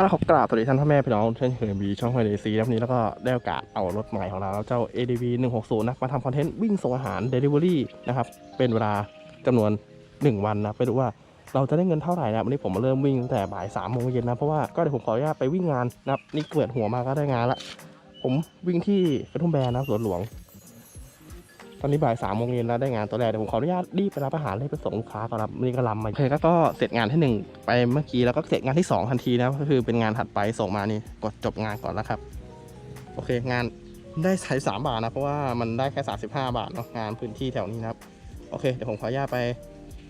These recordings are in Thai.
อาละครับกราบสวัสดีท่านพ่อแม่พี่น้องเช่นเคยมีช่องไฟเดซีแล้วนี้แล้วก็ได้โอกาสเอารถใหม่ของเราเจ้า ADV 160นะมาทำคอนเทนต์วิ่งส่งอาหาร Delivery นะครับ เป็นเวลาจำนวน 1 วันนะไปดูว่าเราจะได้เงินเท่าไหร่นะวันนี้ผมมาเริ่มวิ่งตั้งแต่บ่ายสามโมงเย็นนะ เพราะว่าก็เดี๋ยวผมขออนุญาตไปวิ่งงานนะครับนี่เกิดหัวมาก็ได้งานละผมวิ่งที่กระทุ่มแบนนะสวนหลวง ตอนนี้บ่ายสามโมงเย็นแล้วได้งานตัวแรกเดี๋ยวผมขออนุญาตรีบไปรับอาหารเลยไปส่งลูกค้าก่อนครับนี่ก็ลำมาโอเคก็เสร็จงานที่หนึ่งไปเมื่อกี้แล้วก็เสร็จงานที่สองทันทีนะก็คือเป็นงานถัดไปส่งมานี่กดจบงานก่อนแล้วครับ โอเคงานได้ใช้สามบาทนะเพราะว่ามันได้แค่สาสิบห้าบาทเนาะงานพื้นที่แถวนี้นะครับโอเคเดี๋ยวผมขออนุญาตไป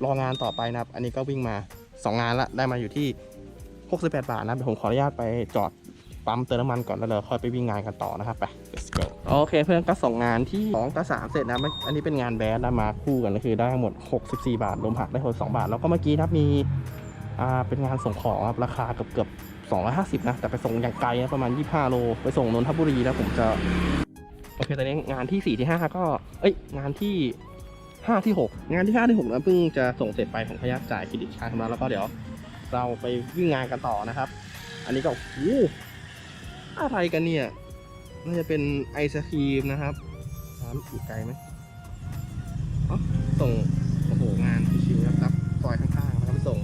รองานต่อไปนะครับ อันนี้ก็วิ่งมาสองงานละได้มาอยู่ที่หกสิบแปดบาทนะเดี๋ยวผมขออนุญาตไปจอดปั๊มเติมน้ำมันก่อนแล้วเราค่อยไปวิ่งงานกันต่อนะครับไป let's go โอเคเพื่อนก็ส่งงานที่2กับ3เสร็จนะไม่อันนี้เป็นงานแบดนะมาคู่กันก็คือได้ทั้งหมด 64 บาทรวมผักได้คน2บาท แล้วก็เมื่อกี้นะครับมีอ่าเป็นงานส่งของครับราคาเกือบเกือบ250 นะ แต่ไปส่งอย่างไกลนะประมาณ 25 โล ไปส่งนนทบุรีแล้วผมจะ โอเคตอนนี้งานที่ 4 ที่ 5 ก็ เอ้ย งานที่ 5 ที่ 6 งานที่ 5 ที่6นะเพิ่งจะส่งเสร็จไปผมพยายามจ่ายเครดิตชาร์จมาแล้วก็เดี๋ยว เราไปวิ่งงานกันต่อนะครับ อันนี้ก็โอ้อะไรกันเนี่ย น่าจะเป็นไอศครีมนะครับร้านอยู่ไกลไหมอ๋อส่งโอ้โหงานชิวๆนะครับซอยข้างๆนะครับส่ง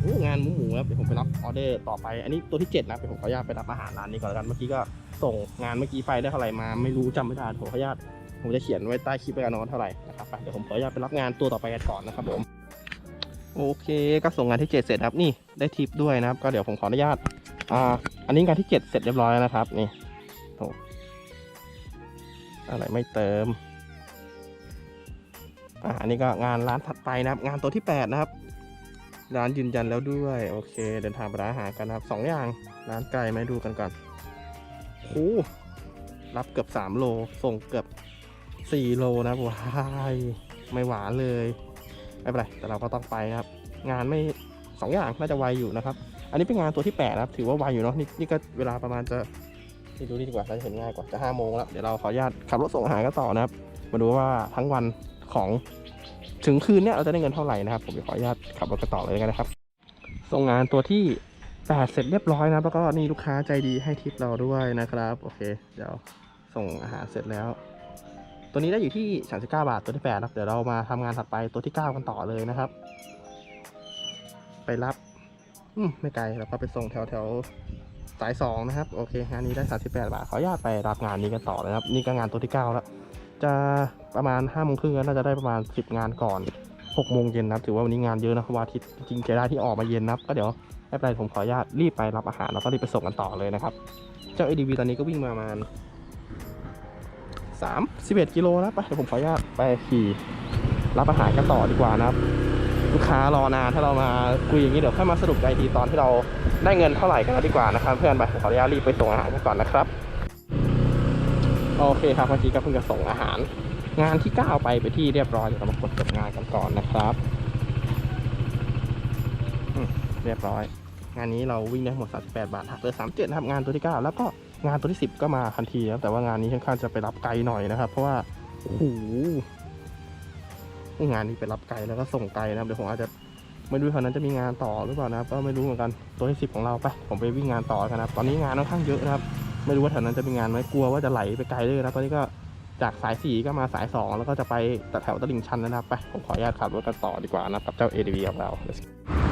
โอ้งานหมูหมูครับเดี๋ยวผมไปรับออเดอร์ต่อไป อันนี้ตัวที่7นะเดี๋ยวผมขออนุญาตไปรับอาหารร้านนี้ก่อนแล้วกันเมื่อกี้ก็ส่งงานเมื่อกี้ไปได้เท่าไหร่มา ไม่รู้จำไม่ได้ผมขออนุญาตผมจะเขียนไว้ใต้คลิปไปกันนะว่าเท่าไหร่นะครับไปเดี๋ยวผมขออนุญาตไปรับงานตัวต่อไปกันก่อนนะครับผมโอเคก็ส่งงานที่ 7 เสร็จครับนี่ได้ทิปด้วยนะครับ ก็เดี๋ยวผมขออนุญาตอ่าอันนี้งานที่ 7 เสร็จเรียบร้อยแล้วนะครับนี่ อะไรไม่เติมอ่าอันนี้ก็งานร้านถัดไปนะครับ งานตัวที่ 8 นะครับ ร้านยืนยันแล้วด้วย โอเค เดินทางไปร้านอาหารกันนะครับสองอย่างร้านไก่ไหมดูกันก่อนโอ้รับเกือบ 3 โล ส่งเกือบ 4 โลนะว้ายไม่หวานเลย ไม่เป็นไร แต่เราก็ต้องไปนะครับ งานไม่สองอย่างน่าจะไวอยู่นะครับ อันนี้เป็นงานตัวที่ 8 นะครับ ถือว่าไวอยู่เนาะนี่นี่ก็เวลาประมาณจะ นี่ดูดีกว่าเราจะเห็นง่ายกว่าจะห้าโมงแล้วเดี๋ยวเราขออนุญาตขับรถส่งอาหารกันต่อนะครับ มาดูว่าทั้งวันของถึงคืนเนี้ยเราจะได้เงินเท่าไหร่นะครับ ผมจะขออนุญาตขับรถกันต่อเลยกันนะครับ ส่งงานตัวที่แปดเสร็จเรียบร้อยนะครับแล้วก็นี่ลูกค้าใจดีให้ทิปเราด้วยนะครับโอเคเดี๋ยวส่งอาหารเสร็จแล้ว ตัวนี้ได้อยู่ที่ 39 บาทตัวที่แปดนะเดี๋ยวเรามาทำงานถัดไปตัวที่เก้ากันต่อเลยนะครับ ไปรับ อืมไม่ไกลแล้วก็ไปส่งแถวแถว สายสองนะครับโอเคงานนี้ได้ 38 บาทขออนุญาตไปรับงานนี้กันต่อนะครับ นี่ก็งานตัวที่ 9 แล้ว จะประมาณ5้าโมงครึ่งน่าจะได้ประมาณ 10 งานก่อน6โมงเย็นนะครับถือว่าวันนี้งานเยอะนะวันอาทิตย์จริงๆเจได้ที่ออกมาเย็นนะครับก็เดี๋ยวไม่เป็นไรผมขออนุญาตรีบไปรับอาหารแล้วก็รีบไปส่งกันต่อเลยนะครับ เจ้า ADV ตอนนี้ก็วิ่งมาประมาณ3 11กิโลนะไปเดี๋ยวผมขออนุญาตไปขี่รับอาหารกันต่อดีกว่านะครับ ลูกค้ารอนานถ้าเรามาคุยอย่างนี้เดี๋ยวค่อยมาสรุปใจทีตอนที่เราได้เงินเท่าไหร่กันแล้วดีกว่านะครับ เพื่อนไปขออนุญาตรีบไปส่งอาหารกันก่อนนะครับโอเคครับเมื่อกี้ก็เพิ่งจะส่งอาหาร งานที่9ไปไปที่เรียบร้อยเดี๋ยวเรามากดจบงานกันก่อนนะครับเรียบร้อย งานนี้เราวิ่งได้หมด 38 บาทหักเหลือ37นะครับงานตัวที่ 9 แล้วก็งานตัวที่ 10 ก็มาทันทีนะแต่ว่างานนี้ค่อนข้างจะไปรับไกลหน่อยนะครับ เพราะว่าโอ้โห งานนี้ไปรับไกลแล้วก็ส่งไกลนะครับเดี๋ยวผมอาจจะไม่รู้แถวนั้นจะมีงานต่อหรือเปล่านะครับ ก็ไม่รู้เหมือนกันตัวที่สิบของเราไปผมไปวิ่งงานต่อกันนะครับตอนนี้งานค่อนข้างเยอะนะครับ ไม่รู้ว่าแถวนั้นจะมีงานไหมกลัวว่าจะไหลไปไกลเลยนะตอนนี้ก็จากสายสี่ก็มาสายสองแล้วก็จะไปแถวตลิ่งชันนะครับไปผมขออนุญาตขับรถกันต่อดีกว่านะครับกับเจ้า ADV ของเรา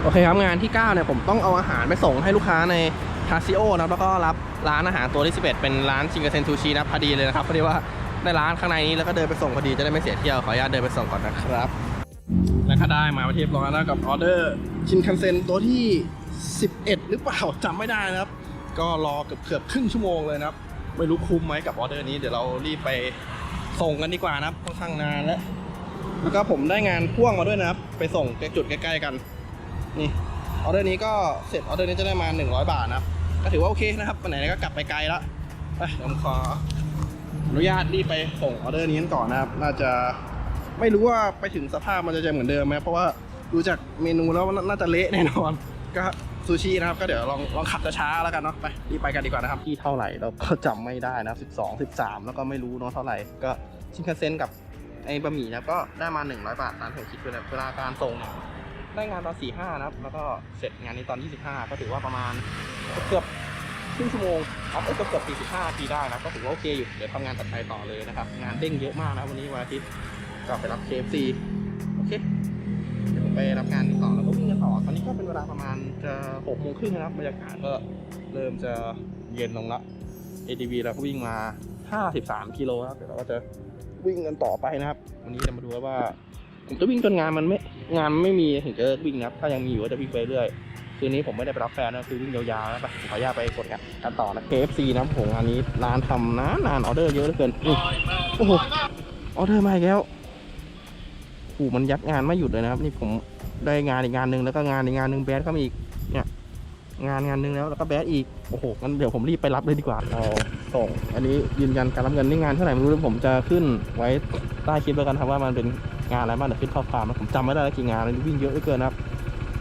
โอเคครับงานที่9เนี่ยผมต้องเอาอาหารไปส่งให้ลูกค้าในคาซิโอนะครับแล้วก็รับร้านอาหารตัวที่11 เป็นร้านชิงเกเซนซูชินะพอดีเลยนะครับพอดีว่า ในร้านข้างในนี้แล้วก็เดินไปส่งพอดีจะได้ไม่เสียเที่ยวขออนุญาตเดินไปส่งก่อนนะครับ แล้วก็ได้มาประเทศร้อยแล้วกับออเดอร์ชินคันเซ็นตัวที่ 11 หรือเปล่าจำไม่ได้นะครับ ก็รอเกือบเกือบครึ่งชั่วโมงเลยนะครับ ไม่รู้คุ้มไหมกับออเดอร์นี้เดี๋ยวเรารีบไปส่งกันดีกว่านะครับค่อนข้างนานแล้วแล้วก็ผมได้งานพ่วงมาด้วยนะครับ ไปส่งใกล้จุดใกล้ๆกัน นี่ออเดอร์นี้ก็เสร็จออเดอร์นี้จะได้มา 100 บาทนะครับก็ถือว่าโอเคนะครับไปไหนๆก็กลับไปไกลแล้วไปผมขอ อนุญาตรีบไปส่งออเดอร์นี้กันก่อนนะครับ น่าจะไม่รู้ว่าไปถึงสภาพมันจะเหมือนเดิมไหมเพราะว่าดูจากเมนูแล้วนน่าจะเละแน่นอน ก็ซูชินะครับ ก็เดี๋ยวลองลองขับช้าๆแล้วกันเนาะไปรีบไปกันดีกว่านะครับที่เท่าไหร่เราก็จำไม่ได้นะ12 13 แล้วก็ไม่รู้เนาะเท่าไหร่ก็ชินคันเซ็นกับไอ้บะหมี่นะก็ได้มา 100 บาทตามที่ผมคิดไปเลยเวลาการส่งเนี่ยได้งานตอน4 5นะครับแล้วก็เสร็จงานนี้ตอน 25 ก็ถือว่าประมาณเกือบ ครึ่งชั่วโมงเอาไปเกือบเกือบ45นาทีได้นะก็ถือว่าโอเคอยู่เดี๋ยวทำงานตัดไปต่อเลยนะครับ งานเด้งเยอะมากนะวันนี้วันอาทิตย์ก็ไปรับ KFC โอเคเดี๋ยวผมไปรับงานต่อแล้วก็วิ่งกันต่อตอนนี้ก็เป็นเวลาประมาณจะหกโมงครึ่งนะครับบรรยากาศก็เริ่มจะเย็นลงละ ADV เราก็วิ่งมา 53กิโลครับเดี๋ยวเราก็จะวิ่งกันต่อไปนะครับ วันนี้จะมาดูว่าผมจะวิ่งจนงานมันไม่งานไม่มีถึงจะวิ่งนะครับ ถ้ายังมีอยู่ก็จะวิ่งไปเรื่อย คืนนี้ผมไม่ได้ไปรับแฟนนะคือวิ่งยาวๆนะไปขออนุญาตไปกดกันกันต่อนะ KFC นะครับผมงานนี้ร้านทำนานานออเดอร์เยอะเหลือเกินอโอ้โหออเดอร์มาอีกแล้วโอ้มันยัดงานไม่หยุดเลยนะครับ นี่ผมได้งานอีกงานหนึ่งแล้วก็งานอีกงานหนึ่งแบดก็มีอีกเนี่ยงานงานหนึ่งแล้วแล้วก็แบดอีกโอ้โหงั้นเดี๋ยวผมรีบไปรับเลยดีกว่าเราส่งอันนี้ยืนยันการรับเงินนี่งานเท่าไหร่ไม่รู้ผมจะขึ้นไว้ใต้คลิปแล้วกันครับว่ามันเป็นงานอะไรบ้างเดี๋ยวขึ้นข้อความนะผมจำไม่ได้แล้วกี่งานเลยวิ่งเยอะเหลือเกินนะครับ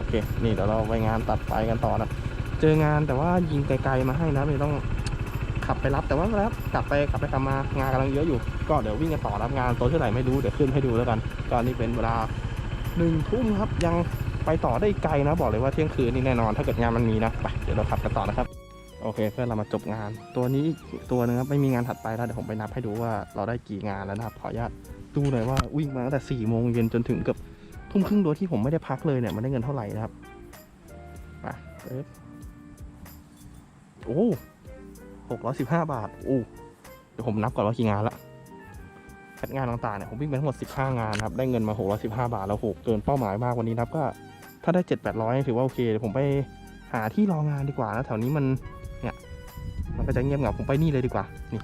เค นี่เดี๋ยวเราไปงานตัดไฟกันต่อนะเจองานแต่ว่ายิงไกลๆมาให้นะไม่ต้องขับไปรับแต่ว่าแล้วกลับไปกลับไปกลับมางานกำลังเยอะอยู่ ก็เดี๋ยววิ่งกันต่อรับงานตัวเท่าไหร่ไม่รู้เดี๋ยวขึ้นให้ดูแล้วกันก็นี่เป็นเวลาหนึ่งทุ่มครับยังไปต่อได้ไกลนะบอกเลยว่าเที่ยงคืนนี่แน่นอนถ้าเกิดงานมันมีนะไปเดี๋ยวเราขับกันต่อนะครับโอเคเพื่อเรามาจบงาน ตัวนี้ตัวหนึงครับไม่มีงานถัดไปแล้วเดี๋ยวผมไปนับให้ดูว่าเราได้กี่งานแล้วนะครับขออนุญาตดูหน่อยว่าวิ่งมาตั้งแต่สี่โมงเย็นจนถึงเกือบ ทุ่มครึ่งโดยที่ผมไม่ได้พักเลยเนี่ยมันได้เงินเท่าไหร่นะครับมาเอ๊บโอ้หกร้อยสิบห้าบาทโอ้เดี๋ยวผมนับก่อนว่ากี่งานละแพทงานต่างๆเนี่ยผมวิ่งไปทั้งหมดสิบห้างานครับ ได้เงินมาหกร้อยสิบห้าบาท แล้วโหเกินเป้าหมายมากวันนี้นะครับก็ถ้าได้เจ็ดแปดร้อยถือว่าโอเคเดี๋ยวผมไปหาที่รองานดีกว่านะแถวนี้มันเนี่ยมันก็จะเงียบเหงาผมไปนี่เลยดีกว่า นี่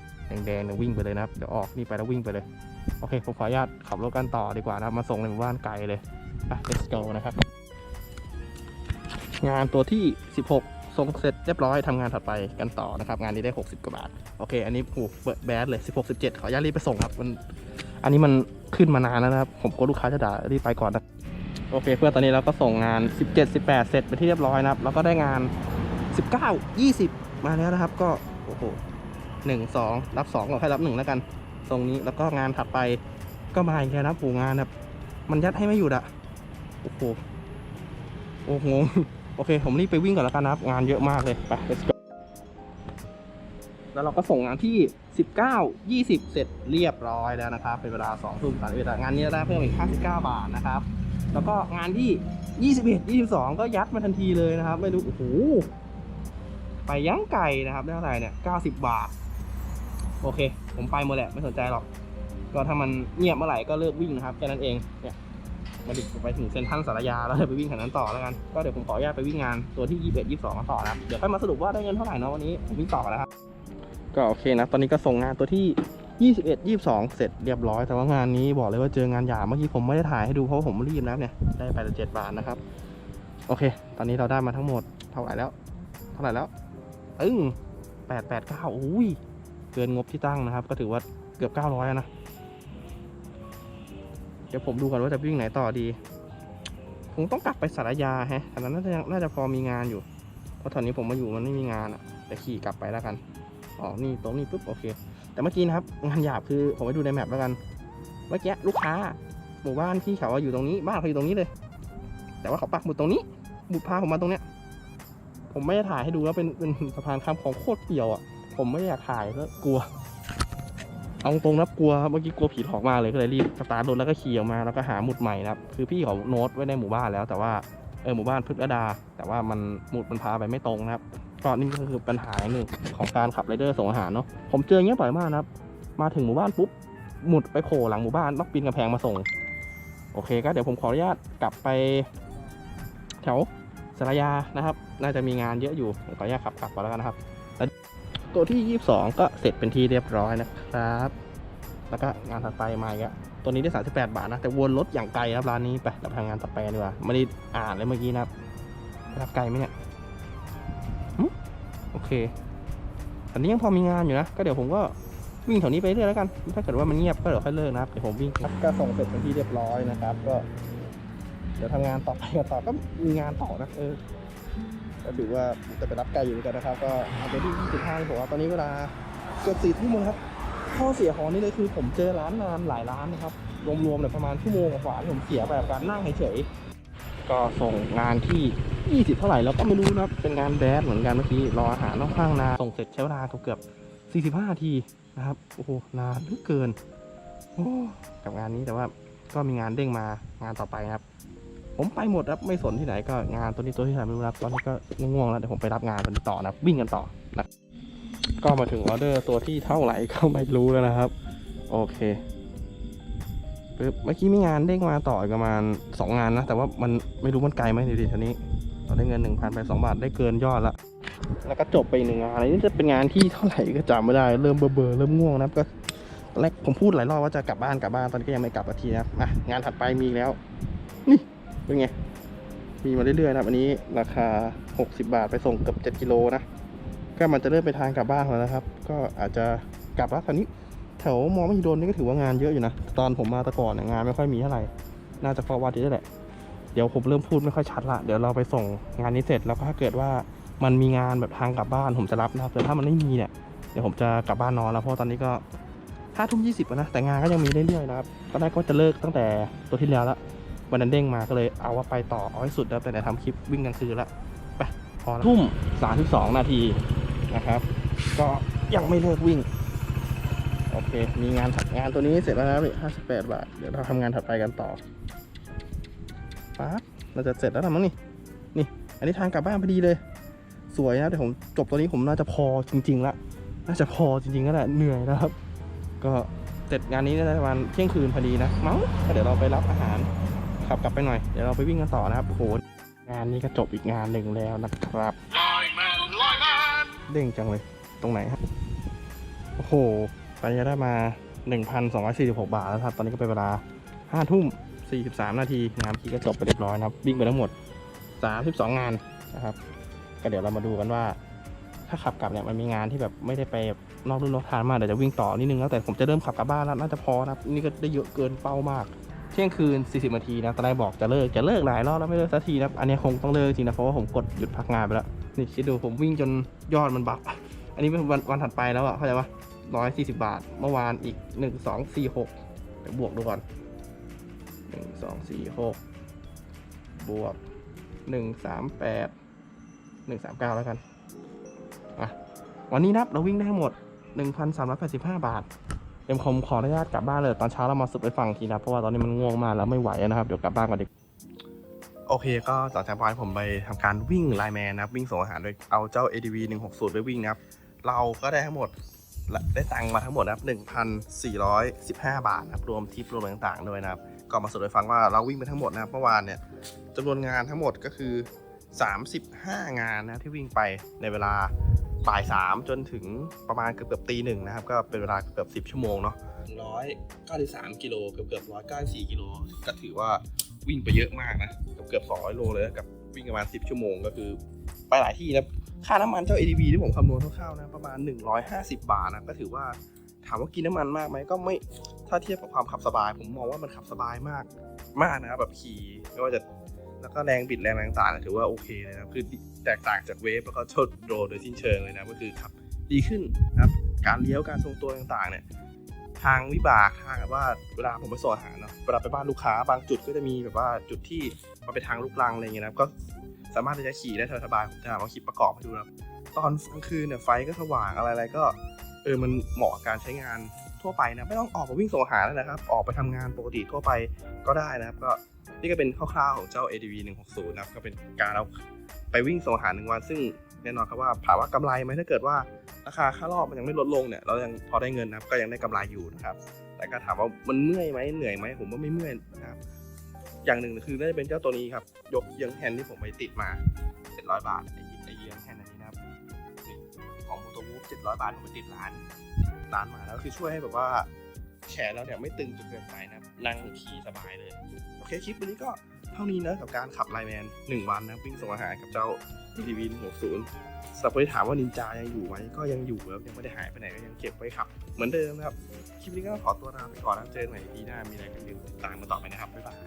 แดงๆเนี่ยวิ่งไปเลยนะครับ เดี๋ยวออกนี่ไปแล้ววิ่งไปเลย อเคผมขออนุญาตขับรถกันต่อดีกว่านะครับ มาส่งในหมู่บ้านไกลเลยไป let's go นะครับ งานตัวที่ 16ส่งเสร็จเรียบร้อยทำงานถัดไปกันต่อนะครับ งานนี้ได้ 60 กว่าบาท โอเค อันนี้ผูกแบดเลย 16 17 ขออนุญาตรีบไปส่งครับมันอันนี้มันขึ้นมานานแล้วนะครับ ผมกลัวลูกค้าจะด่ารีบไปก่อนนะโอเค เพื่อนตอนนี้เราก็ส่งงาน 17 18 เสร็จไปที่เรียบร้อยนะครับ แล้วก็ได้งาน 19 20 มาแล้วนะครับ ก็โอ้โหหนึ่งสองรับสองก็ให้รับหนึ่งแล้วกัน ตรงนี้แล้วก็งานถัดไปก็มาอีกแล้วนะผูงานแบบมันยัดให้ไม่หยุดอะโอ้โหโอ้โหงงโอเค ผมรีบไปวิ่งก่อนแล้วกันนะครับ งานเยอะมากเลย ไป let's go แล้วเราก็ส่งงานที่ 19 20 เสร็จเรียบร้อยแล้วนะครับ เป็นเวลา2ทุ่มสามเอ็ดงานนี้ได้เพิ่มอีก 59 บาทนะครับ แล้วก็งานที่ 21 22 ก็ยัดมาทันทีเลยนะครับ ไม่รู้ โอ้โห ไปยั้งไก่นะครับได้เท่าไหร่เนี่ย 90 บาท โอเค ผมไปหมดแหละไม่สนใจหรอก ก็ถ้ามันเงียบเมื่อไหร่ก็เลิกวิ่งนะครับแค่นั้นเองเนี่ยมาดิไปถึงเซ็นทรัลสารยาแล้วเดี๋ยวไปวิ่งแถวนั้นต่อแล้วกันก็เดี๋ยวผมขออนุญาตไปวิ่งงานตัวที่ 21 22กันต่อนะครับเดี๋ยวค่อยมาสรุปว่าได้เงินเท่าไหร่เนาะวันนี้ผมวิ่งต่อแล้วครับก็โอเคนะตอนนี้ก็ส่งงานตัวที่ 21 22 เสร็จเรียบร้อยแต่ว่างานนี้บอกเลยว่าเจองานหยาเมื่อกี้ผมไม่ได้ถ่ายให้ดูเพราะว่าผมรีบนะครับเนี่ยได้ไปแต่7บาทนะครับโอเค ตอนนี้เราได้มาทั้งหมดเท่าไหร่แล้ว เท่าไหร่แล้ว อึ้ง889อุ้ย เกินงบที่ตั้งนะครับ ก็ถือว่าเกือบ 900แล้วนะ เดี๋ยวผมดูก่อนว่าจะวิ่งไหนต่อดี คงต้องกลับไปสารยาฮะแต่นั้นน่าจะน่าจะพอมีงานอยู่ เพราะตอนนี้ผมมาอยู่มันไม่มีงานอะแต่ขี่กลับไปแล้วกัน อ๋อ นี่ตรงนี้ปุ๊บโอเค แต่เมื่อกี้นะครับงานหยาบคือผมไปดูในแมปแล้วกัน เมื่อกี้ลูกค้าหมู่บ้านที่เขาอยู่ตรงนี้บ้านเขาอยู่ตรงนี้เลย แต่ว่าเขาปักหมุดตรงนี้หมุดพาผมมาตรงเนี้ย ผมไม่ได้ถ่ายให้ดูแล้วเป็นเป็นสะพานข้ามของโคตรเปี่ยวอะ ผมไม่อยากถ่ายแล้วกลัว เอาตรงนะกลัวครับเมื่อกี้กลัวผีหลอกมาเลยก็เลยรีบสตาร์ทรถแล้วก็ขี่ออกมาแล้วก็หาหมุดใหม่นะครับคือพี่เขาโน้ตไว้ในหมู่บ้านแล้ว แต่ว่าเออหมู่บ้านพฤกษดา แต่ว่ามันหมุดมันพาไปไม่ตรงนะครับก็นี่ก็คือปัญหาหนึ่งของการขับไรเดอร์ส่งอาหารเนาะผมเจออย่างเงี้ยบ่อยมากนะครับ มาถึงหมู่บ้านปุ๊บหมุดไปโผล่หลังหมู่บ้านต้องปีนกำแพงมาส่ง โอเคก็เดี๋ยวผมขออนุญาตกลับไปแถวสารยานะครับ น่าจะมีงานเยอะอยู่ผมขออนุญาตขับกลับก่อนแล้วกันนะครับ ตัวที่ 22 ก็เสร็จเป็นที่เรียบร้อยนะครับ แล้วก็งานถัดไปมาอีกอะตัวนี้ได้ 38 บาทนะ แต่วนรถอย่างไกลครับร้านนี้ไปเราทำงานต่อไปดีกว่าไม่ได้อ่านเลยเมื่อกี้นะครับรับไกลไหมเนี่ยโอเคอันนี้ยังพอมีงานอยู่นะ ก็เดี๋ยวผมก็วิ่งแถวนี้ไปเรื่อยแล้วกัน ถ้าเกิดว่ามันเงียบก็เดี๋ยวค่อยเลิกนะครับ เดี๋ยวผมวิ่งครับก็ส่งเสร็จเป็นที่เรียบร้อยนะครับ ก็ เดี๋ยวทำงานต่อไปกันต่อก็มีงานต่อนะเออ ก็ถือว่าจะไปรับไกลอยู่เหมือนกันนะครับ ก็อาไปที่25ผมว่าตอนนี้เวลาเกือบสี่ทุ่มแล้วครับ ข้อเสียของนี่เลยคือผมเจอร้านนานหลายร้านนะครับ รวมๆเนี่ยประมาณชั่วโมงกว่าที่ผมเสียไปกับการนั่งเฉยๆก็ส่งงานที่ยี่สิบเท่าไหร่เราก็ไม่รู้นะครับ เป็นงานแดดเหมือนกันเมื่อกี้รออาหารนอกข้างนาส่งเสร็จใช้เวลาเกือบสี่สิบห้านาทีนะครับ โอ้โห นานเหลือเกิน โอ้ กับงานนี้แต่ว่าก็มีงานเด้งมางานต่อไปนะครับ ผมไปหมดครับไม่สนที่ไหนก็งานตัวนี้ตัวที่ไหนไม่รู้ครับตอนนี้ก็ง่วงแล้วเดี๋ยวผมไปรับงานตัวนี้ต่อนะวิ่งกันต่อนะก็มาถึงออเดอร์ตัวที่เท่าไหร่ก็ไม่รู้แล้วนะครับ โอเคปึ๊บเมื่อกี้มีงานเด้งมาต่ออีกประมาณ2งานนะ แต่ว่ามันไม่รู้มันไกลไหมดีๆทีนี้เราได้เงิน1,000ไป2บาทได้เกินยอดละแล้วก็จบไปหนึ่งงานอันนี้จะเป็นงานที่เท่าไหร่ก็จำไม่ได้เริ่มเบลอๆเริ่มง่วงนะครับก็แรกผมพูดหลายรอบว่าจะกลับบ้านกลับบ้านตอนนี้ก็ยังไม่กลับสักทีนะอะงานถัดไปมีแล้วนี่ เป็นไง มีมาเรื่อยๆนะอันนี้ราคา 60 บาทไปส่งเกือบ7กิโลนะ ก็มันจะเริ่มไปทางกลับบ้านแล้วนะครับ ก็อาจจะกลับแล้วตอนนี้แถวมอมหิดลนี่ก็ถือว่างานเยอะอยู่นะ ตอนผมมาแตะก่อนเนี่ยงานไม่ค่อยมีเท่าไหร่ น่าจะเพราะว่าที่นี่แหละ เดี๋ยวผมเริ่มพูดไม่ค่อยชัดละ เดี๋ยวเราไปส่งงานนี้เสร็จแล้วก็ถ้าเกิดว่ามันมีงานแบบทางกลับบ้านผมจะรับนะครับ แต่ถ้ามันไม่มีเนี่ยเดี๋ยวผมจะกลับบ้านนอนแล้วเพราะตอนนี้ก็ห้าทุ่มยี่สิบนะแต่งานก็ยังมีเรื่อยๆนะครับตอนแรกก็จะเลิกตั้งแต่ตัวที่แล้วละ วันนั้นเด้งมาก็เลยเอาว่าไปต่อเอาให้สุดแล้วแต่ไหนทำคลิปวิ่งกลางคืนละไปพอแล้วทุ่มสามสิบสองนาทีนะครับ ก็ยังไม่เลิกวิ่ง โอเค มีงานถัดงานตัวนี้เสร็จแล้วนะห้าสิบแปดบาท เดี๋ยวเราทำงานถัดไปกันต่อปั๊บเราจะเสร็จแล้วทำมั้งนี่ นี่ อันนี้ทางกลับบ้านพอดีเลย สวยนะแต่ผมจบตัวนี้ผมน่าจะพอจริง ๆละน่าจะพอจริงๆก็แหละเหนื่อยนะครับ ก็เสร็จงานนี้น่าจะประมาณเที่ยงคืนพอดีนะมั้งก็เดี๋ยวเราไปรับอาหาร ขับกลับไปหน่อย เดี๋ยวเราไปวิ่งกันต่อนะครับ โอ้โห งานนี้ก็จบอีกงานหนึ่งแล้วนะครับ เด้งจังเลย ตรงไหนฮะโอ้โห ไปจะได้มา 1,246 บาทแล้วครับ ตอนนี้ก็เป็นเวลา5ทุ่ม43 นาทีงานที่ก็จบไปเรียบร้อยนะครับ วิ่งไปทั้งหมด 32 งานนะครับ ก็เดี๋ยวเรามาดูกันว่า ถ้าขับกลับเนี่ยมันมีงานที่แบบไม่ได้ไปนอกรุ่นนอกทางมากเดี๋ยวจะวิ่งต่อนิดนึงแล้วแต่ผมจะเริ่มขับกลับบ้านแล้วน่าจะพอนะครับ นี่ก็ได้เยอะเกินเป้ามาก เที่ยงคืน 40นาทีนะตอนแรกบอกจะเลิกจะเลิกหลายรอบแล้วไม่เลิกสักทีนะอันนี้คงต้องเลิกจริงนะเพราะว่าผมกดหยุดพักงานไปแล้วนี่คิดดูผมวิ่งจนยอดมันบักอันนี้เป็นวันวันถัดไปแล้วอะเข้าใจปะร้อยสี่สิบาท เมื่อวานอีกหนึ่งสองสี่หกเดี๋ยวบวกดูก่อนหนึ่งสองสี่หกบวกหนึ่งสามแปดหนึ่งสามเก้าแล้วกันอะวันนี้นับเราวิ่งได้ทั้งหมดหนึ่งพันสามร้อยแปดสิบห้าบาท เอ็มคอมขออนุญาตกลับบ้านเลย ตอนเช้าเรามาสุดไปฟังทีนะเพราะว่าตอนนี้มันง่วงมากแล้วไม่ไหวนะครับเดี๋ยวกลับบ้านก่อนดีโอเคก็หลังจากวันผมไปทำการวิ่งไลแมนนะครับ วิ่งส่งอาหารโดยเอาเจ้า ADV 160ไปวิ่งนะครับ เราก็ได้ทั้งหมดได้ตังค์มาทั้งหมดนะครับ1,415 บาทนะครับรวมทิปรวมต่างๆด้วยนะครับก็มาสรุปให้ฟังว่าเราวิ่งไปทั้งหมดนะครับเมื่อวานเนี่ยจำนวนงานทั้งหมดก็คือ 35 งานนะที่วิ่งไปในเวลา บ่ายสามจนถึงประมาณเกือบเกือบตีหนึ่งนะครับ ก็เป็นเวลาเกือบ10ชั่วโมงเนาะ193กิโลเกือบเกือบ194กิโลก็ถือว่าวิ่งไปเยอะมากนะเกือบเกือบ200โลเลยกับวิ่งประมาณ10ชั่วโมงก็คือไปหลายที่นะค่าน้ำมันเจ้า ADV ที่ผมคำนวณคร่าวๆนะประมาณ 150 บาทนะก็ถือว่าถามว่ากินน้ำมันมากไหมก็ไม่ถ้าเทียบกับความขับสบาย ผมมองว่ามันขับสบายมากมากนะครับแบบขี่ไม่ว่าจะ แล้วก็แรงบิดแรงอะไรต่างๆถือว่าโอเคเลยนะคือแตกต่างจากเวฟแล้วก็ชดโรโดยสิ้นเชิงเลยนะก็คือขับดีขึ้นนะครับการเลี้ยวการทรงตัวต่างๆเนี่ยทางวิบากทางแบบว่าเวลาผมไปสอาหาเนาะเวลาไปบ้านลูกค้าบางจุดก็จะมีแบบว่าจุดที่มันเป็นทางลูกรังอะไรเงี้ยนะก็สามารถที่จะขี่ได้สบายๆผมจะเอาคลิปประกอบให้ดูนะตอนกลางคืนเนี่ยไฟก็สว่างอะไรๆก็เออมันเหมาะกับการใช้งานทั่วไปนะไม่ต้องออกมาวิ่งส่งอาหารแล้วนะครับ ออกไปทำงานปกติทั่วไปก็ได้นะครับ ก็ นี่ก็เป็นคร่าวๆของเจ้า ADV 160นะครับก็เป็นการเอาไปวิ่งส่งอาหารหนึ่งวัน ซึ่งแน่นอนครับว่าถามว่ากำไรไหมถ้าเกิดว่าราคาค่ารอบมันยังไม่ลดลงเนี่ยเรายังพอได้เงินนะครับก็ยังได้กำไรอยู่นะครับแต่ก็ถามว่ามันเมื่อยไหมเหนื่อยไหมผมว่าไม่เมื่อยนะครับอย่างหนึ่งคือน่าจะเป็นเจ้าตัวนี้ครับยกเยื้องแฮนที่ผมไปติดมา 700 บาทไอ้ยิไอ้เยื้องแฮนอันนี้นะครับของโมโตวูฟ700 บาทผมไปติดร้านร้านมาแล้วคือช่วยให้แบบว่า แขนเราเนี่ยไม่ตึงจนเกินไปนะครับนั่งขี่สบายเลย โอเคคลิปวันนี้ก็เท่านี้นะกับการขับไลน์แมน1 วันนะวิ่งส่งอาหารกับเจ้า EDV 160สำหรับคนที่ถามว่านินจายังอยู่ไหมก็ยังอยู่แล้วยังไม่ได้หายไปไหนก็ยังเก็บไว้ขับ เหมือนเดิมนะครับคลิปนี้ก็ขอตัวลาไปก่อนนะเจอกันใหม่ปีหน้ามีอะไรกันอย่าลืมติดตามมาต่อไปนะครับบ๊ายบาย